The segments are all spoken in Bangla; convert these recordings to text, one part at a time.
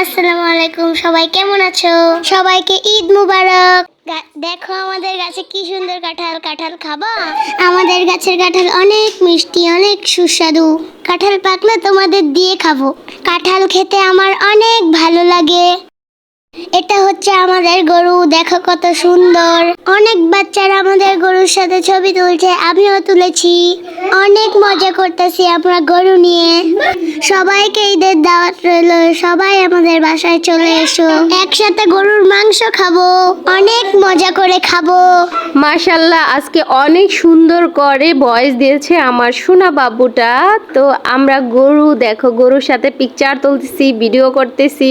আসসালামু আলাইকুম, সবাই কেমন আছো? সবাইকে ঈদ মুবারক। দেখো আমাদের গাছে কি সুন্দর কাঁঠাল কাঁঠাল খাবা? আমাদের গাছের কাঁঠাল অনেক মিষ্টি, অনেক সুস্বাদু। কাঁঠাল পাকলে তোমাদের দিয়ে খাব। কাঁঠাল খেতে আমার অনেক ভালো লাগে। এটা হচ্ছে আমাদের গরু, দেখো কত সুন্দর। অনেক বাচ্চারা আমাদের গরুর সাথে ছবি তুলছে, আমিও তুলেছি। অনেক মজা করতেছি আমরা গরু নিয়ে। সবাইকে ঈদের দাওয়াত রইল, সবাই আমাদের বাসায় চলে এসো। একসাথে গরুর মাংস খাব, অনেক মজা করে খাব। মাশাল্লাহ, আজকে অনেক সুন্দর করে ভয়েস দিয়েছে আমার সোনা বাবুটা। তো আমরা গরু, দেখো, গরুর সাথে পিকচার তুলতেছি ভিডিও করতেছি।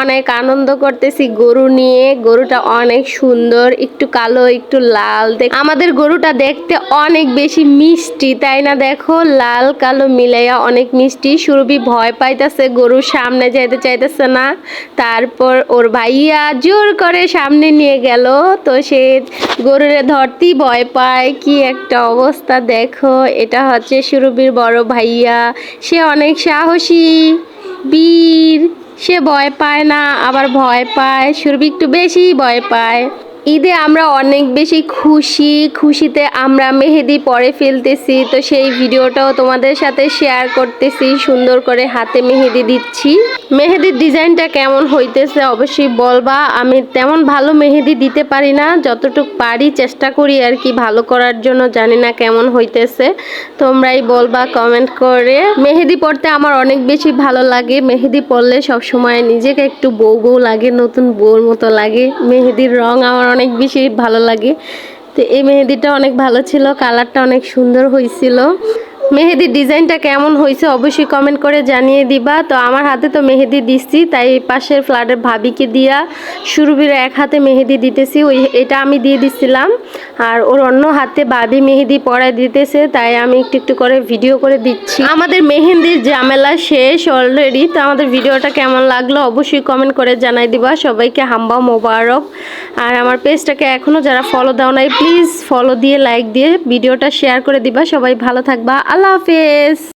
অনেক আনন্দ করতেছি গরু নিয়ে। গরুটা অনেক সুন্দর, একটু কালো, একটু লাল আমাদের গরুটা দেখতে অনেক বেশি মিষ্টি, তাই না দেখো? লাল, কালো মিলাইয়া অনেক মিষ্টি। সুরভি ভয় পাইতেছে গরুর সামনে যাইতে চাইতেছে না। তারপর ওর ভাইয়া জোর করে সামনে নিয়ে গেল। তো সে গরুরে ধরতেই ভয় পায়। কি একটা অবস্থা দেখো। এটা হচ্ছে সুরভির বড় ভাইয়া। সে অনেক সাহসী, বীর। সে ভয় পায় না আবার ভয় পায়। সুরভি একটু বেশি ভয় পায়। ঈদে আমরা অনেক বেশি খুশি, খুশিতে আমরা মেহেদি পরে ফেলতেছি। তো সেই ভিডিওটাও তোমাদের সাথে শেয়ার করতেছি, সুন্দর করে হাতে মেহেদি দিচ্ছি। মেহেদির ডিজাইনটা কেমন হইতেছে অবশ্যই বলবা। আমি তেমন ভালো মেহেদি দিতে পারি না, যতটুকু পারি চেষ্টা করি আর কি, ভালো করার জন্য জানি না কেমন হইতেছে। তোমরাই বলবা কমেন্ট করে। মেহেদি পড়তে আমার অনেক বেশি ভালো লাগে। মেহেদি পরলে সবসময় নিজেকে একটু বউ বউ লাগে, নতুন বউর মতো লাগে। মেহেদির রং আমার অনেক বেশি ভালো লাগে। তো এই মেহেদিটা অনেক ভালো ছিল কালারটা অনেক সুন্দর হয়েছিল। মেহেদির ডিজাইনটা কেমন হয়েছে অবশ্যই কমেন্ট করে জানিয়ে দিবা। তো আমার হাতে তো মেহেদি দিচ্ছি, তাই পাশের ফ্ল্যাটের ভাবিকে দিয়া সুরভির এক হাতে মেহেদি দিতেছি। ওই এটা আমি দিয়ে দিছিলাম। আর ওর অন্য হাতে ভাবি মেহেদি পরাই দিতেছে, তাই আমি একটু একটু করে ভিডিও করে দিচ্ছি। আমাদের মেহেন্দির ঝামেলা শেষ অলরেডি তো আমাদের ভিডিওটা কেমন লাগল অবশ্যই কমেন্ট করে জানাই দিবা। সবাইকে হাম্বা মোবারক। আর আমার পেজটাকে এখনও যারা ফলো দাও নাই প্লিজ ফলো দিয়ে লাইক দিয়ে ভিডিওটা শেয়ার করে দিবা। সবাই ভালো থাকবা। আল্লাহ হাফেজ আয়ে হায়